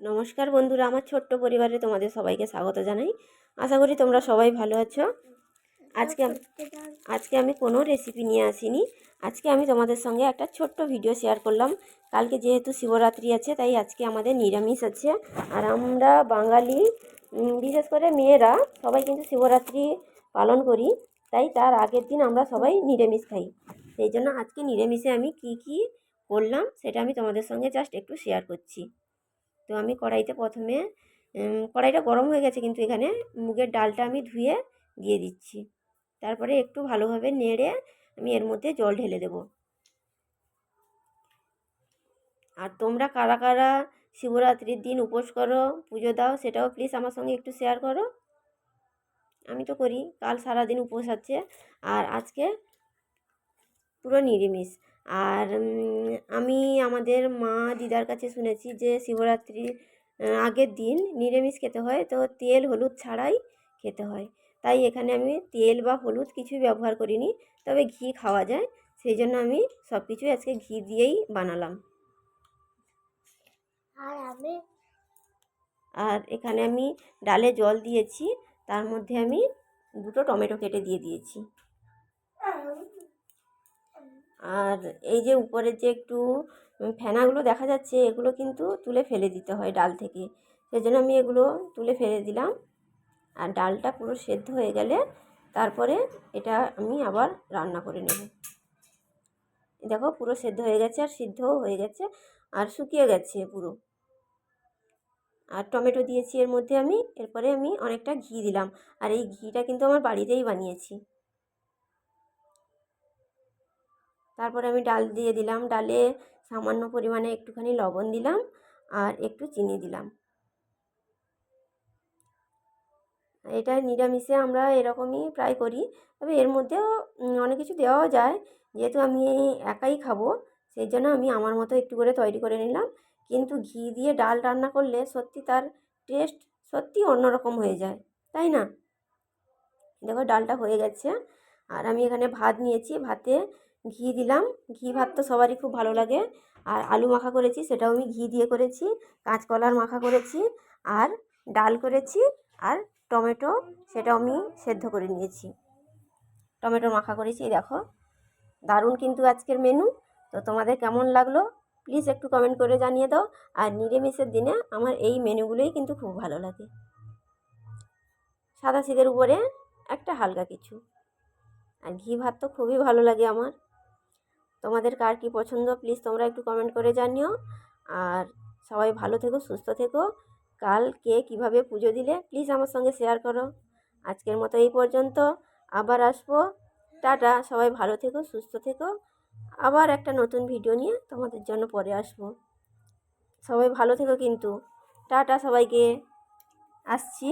নমস্কার বন্ধুরা, আমার ছোট্ট পরিবারে তোমাদের সবাইকে স্বাগত জানাই। আশা করি তোমরা সবাই ভালো আছো। আজকে আজকে আমি কোনো রেসিপি নিয়ে আসিনি। আজকে আমি তোমাদের সঙ্গে একটা ছোট্ট ভিডিও শেয়ার করলাম। কালকে যেহেতু শিবরাত্রি আছে, তাই আজকে আমাদের নিরামিষ আছে। আর আমরা বাঙালি বিশেষ করে মেয়েরা সবাই কিন্তু শিবরাত্রি পালন করি। তাই তার আগের দিন আমরা সবাই নিরামিষ খাই। সেই জন্য আজকে নিরামিষে আমি কি কি করলাম, সেটা আমি তোমাদের সঙ্গে জাস্ট একটু শেয়ার করছি। তো আমি কড়াইতে প্রথমে কড়াইটা গরম হয়ে গেছে কিন্তু এখানে মুগের ডালটা আমি ধুয়ে দিয়ে দিচ্ছি। তারপরে একটু ভালোভাবে নেড়ে আমি এর মধ্যে জল ঢেলে দেব। আর তোমরা কারা কারা শিবরাত্রির দিন উপোস করো, পুজো দাও সেটাও প্লিজ আমার সঙ্গে একটু শেয়ার করো। আমি তো করি, কাল সারাদিন উপোস আছে। আর আজকে পুরো নিরামিষ। আর আমি আমাদের মা দিদার কাছে শুনেছি যে শিবরাত্রির আগের দিন নিরামিষ খেতে হয় তো তেল হলুদ ছাড়াই খেতে হয়। তাই এখানে আমি তেল বা হলুদ কিছুই ব্যবহার করিনি তবে ঘি খাওয়া যায় সেই জন্য আমি সব কিছুই আজকে ঘি দিয়েই বানালাম। আর আমি? আর এখানে আমি ডালে জল দিয়েছি তার মধ্যে আমি দুটো টমেটো কেটে দিয়ে দিয়েছি। আর এই যে উপরের যে একটু ফেনাগুলো দেখা যাচ্ছে, এগুলো কিন্তু তুলে ফেলে দিতে হয় ডাল থেকে। সেই জন্য আমি এগুলো তুলে ফেলে দিলাম। আর ডালটা পুরো সেদ্ধ হয়ে গেলে তারপরে এটা আমি আবার রান্না করে নেব। দেখো পুরো সেদ্ধ হয়ে গেছে আর সিদ্ধও হয়ে গেছে আর শুকিয়ে গেছে পুরো। আর টমেটো দিয়েছি এর মধ্যে আমি, এরপরে আমি অনেকটা ঘি দিলাম। আর এই ঘিটা কিন্তু আমার বাড়িতেই বানিয়েছি। তারপরে আমি ডাল দিয়ে দিলাম। ডালে সামান্য পরিমাণে একটুখানি লবণ দিলাম আর একটু চিনি দিলাম। এটা নিরামিষে আমরা এরকমই প্রায় করি। তবে এর মধ্যেও অনেক কিছু দেওয়াও যায়। যেহেতু আমি একাই খাব, সেই জন্য আমি আমার মতো একটু করে তৈরি করে নিলাম। কিন্তু ঘি দিয়ে ডাল রান্না করলে সত্যি তার টেস্ট সত্যি অন্যরকম হয়ে যায়, তাই না? দেখো ডালটা হয়ে গেছে। আর আমি এখানে ভাত নিয়েছি। ভাতে ঘি দিলাম। ঘি ভাত তো সবারই খুব ভালো লাগে। আর আলু মাখা করেছি, সেটাও আমি ঘি দিয়ে করেছি, কাঁচকলার মাখা করেছি, আর ডাল করেছি, আর টমেটো সেটাও আমি সেদ্ধ করে নিয়েছি। টমেটো মাখা করেছি দেখো। দারুণ কিন্তু আজকের মেনু তো তোমাদের কেমন লাগল? প্লিজ একটু কমেন্ট করে জানিয়ে দাও। আর নিরামিষের দিনে আমার এই মেনুগুলোই কিন্তু খুব ভালো লাগে। সাদা সিদের উপরে একটা হালকা কিছু। আর ঘি ভাত তো খুবই ভালো লাগে আমার। তোমাদের কার কী পছন্দ? প্লিজ তোমরা একটু কমেন্ট করে জানিও। আর সবাই ভালো থেকো, সুস্থ থেকো। কাল কে কীভাবে পুজো দিলে? প্লিজ আমার সঙ্গে শেয়ার করো। আজকের মতো এই পর্যন্ত। আবার আসব। টাটা। সবাই ভালো থেকো, সুস্থ থেকো। আবার একটা নতুন ভিডিও নিয়ে তোমাদের জন্য পরে আসব। সবাই ভালো থেকো কিন্তু। টাটা সবাইকে। আসছি।